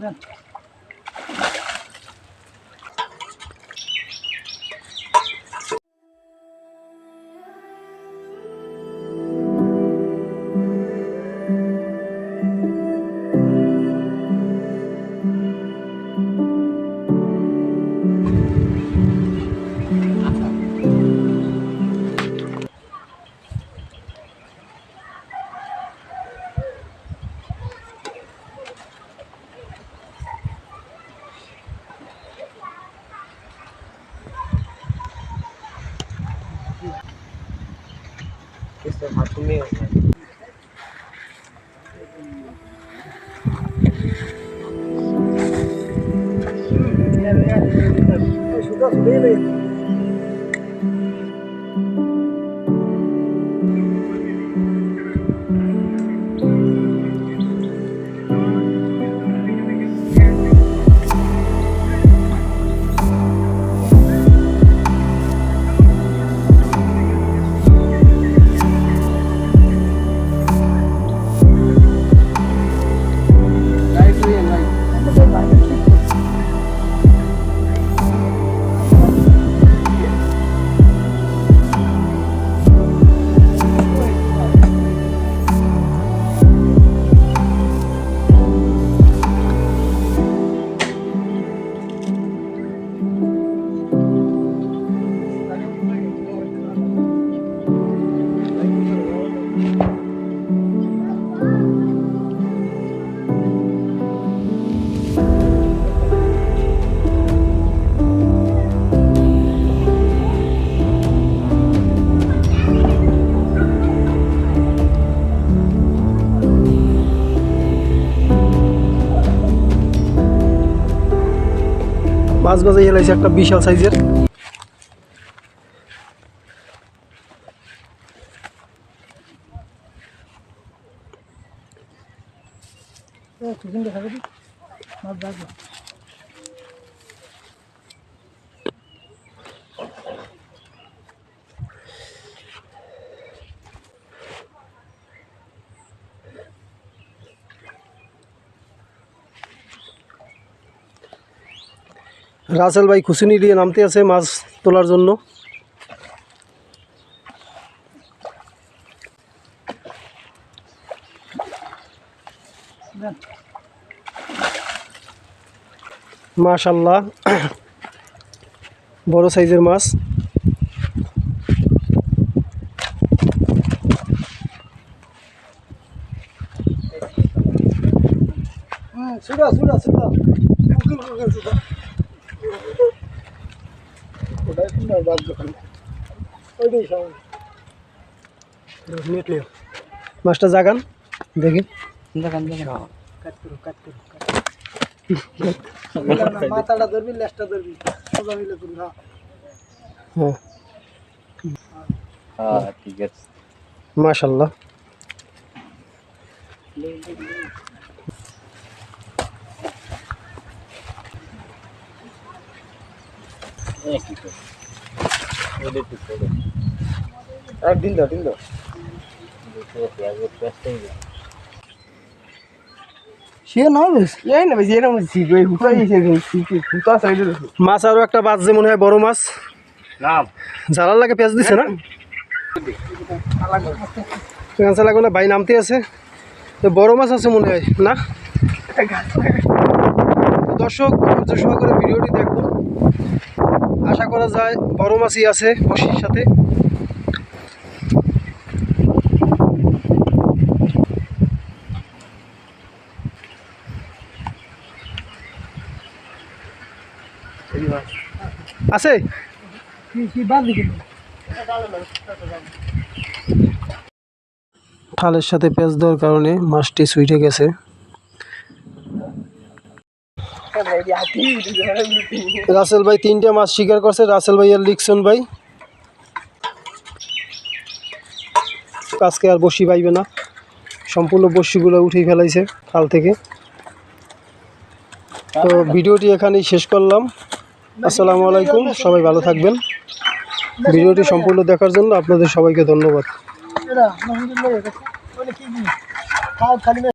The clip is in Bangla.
那。没有嗯好的嗯好的嗯好的嗯好的嗯好的 মাছ বাজাই হেলাইছে একটা বিশাল সাইজের। রাসেল ভাই খুশুনি দিয়ে নামতে আছে মাছ তোলার জন্য। মাশাল্লাহ বড় সাইজের মাছ। সুদা সুদা সুদা। কুকুর ওটাই তোমার বাদ দোকান মাছটা জাগান দেখি। দেখান দেখান কাট করো কাট করো মাথাটা ধরবি লেজটা ধরবি সোজা মিলে করবি হ্যাঁ হ্যাঁ হ্যাঁ ঠিক আছে মাশাল্লাহ একদিন দাও দিন দাও সে নয় বেশ এই না বেশ এরকম সাইডে মাছ আরও একটা বাজছে মনে হয় বড় মাছ। নাম। লাগে পেঁয়াজ দিছে না? কাঁচা লাগবে না ভাই নামতে আছে। তো বড় মাছ আছে মনে হয় না? দর্শক ধৈর্য সহকারে ভিডিওটি দেখুন। আশা করা যায় বড় মাছই আছে বসির সাথে। আছে? ঠালের সাথে পেঁয়াজ দেওয়ার কারণে মাছটি সুইটে গেছে। রাসেল ভাই তিনটে মাছ শিকার করছে। রাসেল ভাই আর লিকসন ভাই। আজকে আর বসি পাইবে না। সম্পূর্ণ বসিগুলো উঠেই ফেলাইছে খাল থেকে। তো ভিডিওটি এখানেই শেষ করলাম। আসসালামু আলাইকুম সবাই ভালো থাকবেন। ভিডিওটি সম্পূর্ণ দেখার জন্য আপনাদের সবাইকে ধন্যবাদ।